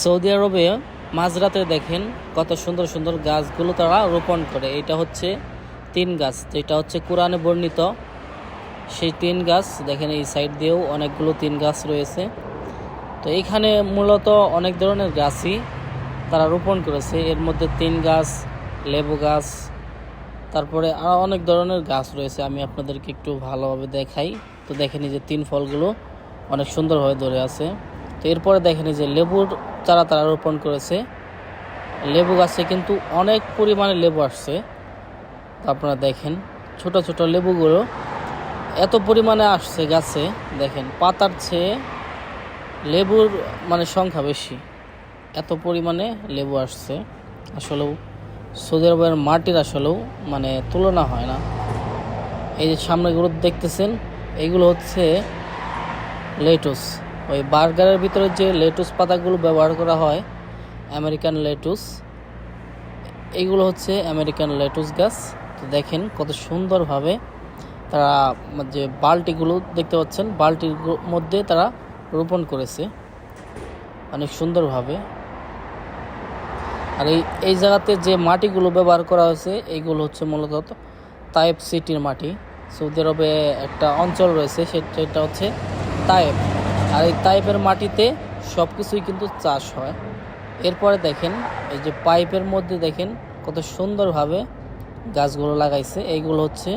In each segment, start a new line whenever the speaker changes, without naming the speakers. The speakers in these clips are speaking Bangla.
সৌদি আরবে মাঝরাতে দেখেন কত সুন্দর সুন্দর গাছগুলো তারা রোপণ করে। এটা হচ্ছে তিন গাছ যেটা হচ্ছে কোরআনে বর্ণিত। সেই তিন গাছ, দেখেন এই সাইড দিয়েও অনেকগুলো তিন গাছ রয়েছে। তো এখানে মূলত অনেক ধরনের গাছই তারা রোপণ করেছে। এর মধ্যে তিন গাছ, লেবু গাছ, তারপরে আরও অনেক ধরনের গাছ রয়েছে। আমি আপনাদেরকে একটু ভালোভাবে দেখাই। তো দেখেন যে তিন ফলগুলো অনেক সুন্দরভাবে ধরে আছে। তো এরপরে দেখেন যে লেবুর চারা তারা রোপণ করেছে। লেবু গাছে কিন্তু অনেক পরিমাণে লেবু আসছে। আপনারা দেখেন, ছোট ছোট লেবুগুলো এত পরিমাণে আসছে গাছে। দেখেন, পাতার চেয়ে লেবুর মানে সংখ্যা বেশি। এত পরিমাণে লেবু আসছে। আসলেও সৌদি আরবের মাটির আসলেও মানে তুলনা হয় না। এই যে সামনেগুলো দেখতেছেন এইগুলো হচ্ছে লেটুস। ওই বার্গারের ভিতরে যে লেটুস পাতাগুলো ব্যবহার করা হয়, আমেরিকান লেটুস এইগুলো হচ্ছে আমেরিকান লেটুস গাছ। তো দেখেন কত সুন্দরভাবে তারা যে বালতিগুলো দেখতে পাচ্ছেন, বালতির গু- মধ্যে তারা রোপণ করেছে। অনেক সুন্দরভাবে। আর এই এই জায়গাতে যে মাটিগুলো ব্যবহার করা হয়েছে এইগুলো হচ্ছে মূলত তায়েব সিটির মাটি। সৌদি আরবে একটা অঞ্চল রয়েছে সেটা হচ্ছে তায়েব আর এই তায়েবের মাটিতে সব কিছুই কিন্তু চাষ হয়। এরপরে দেখেন, এই যে পাইপের মধ্যে দেখেন কত সুন্দরভাবে গাছগুলো লাগাইছে। এইগুলো হচ্ছে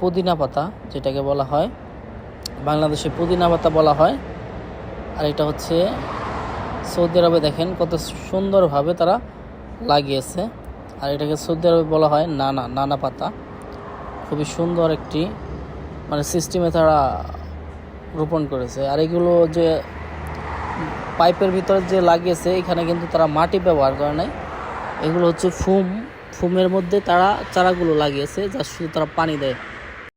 পুদিনা পাতা যেটাকে বলা হয়। বাংলাদেশে পুদিনা পাতা বলা হয়। আর এটা হচ্ছে, সৌদি আরবে দেখেন কত সুন্দরভাবে তারা লাগিয়েছে। আর এটাকে সৌদি আরবে বলা হয় নানা নানা পাতা। খুবই সুন্দর একটি মানে সিস্টেমে তারা রোপণ করেছে। আর এগুলো যে পাইপের ভিতরে যে লাগিয়েছে, এখানে কিন্তু তারা মাটি ব্যবহার করে নাই। এগুলো হচ্ছে ফুম। ফুমের মধ্যে তারা চারাগুলো লাগিয়েছে, যা শুধু তারা পানি দেয়।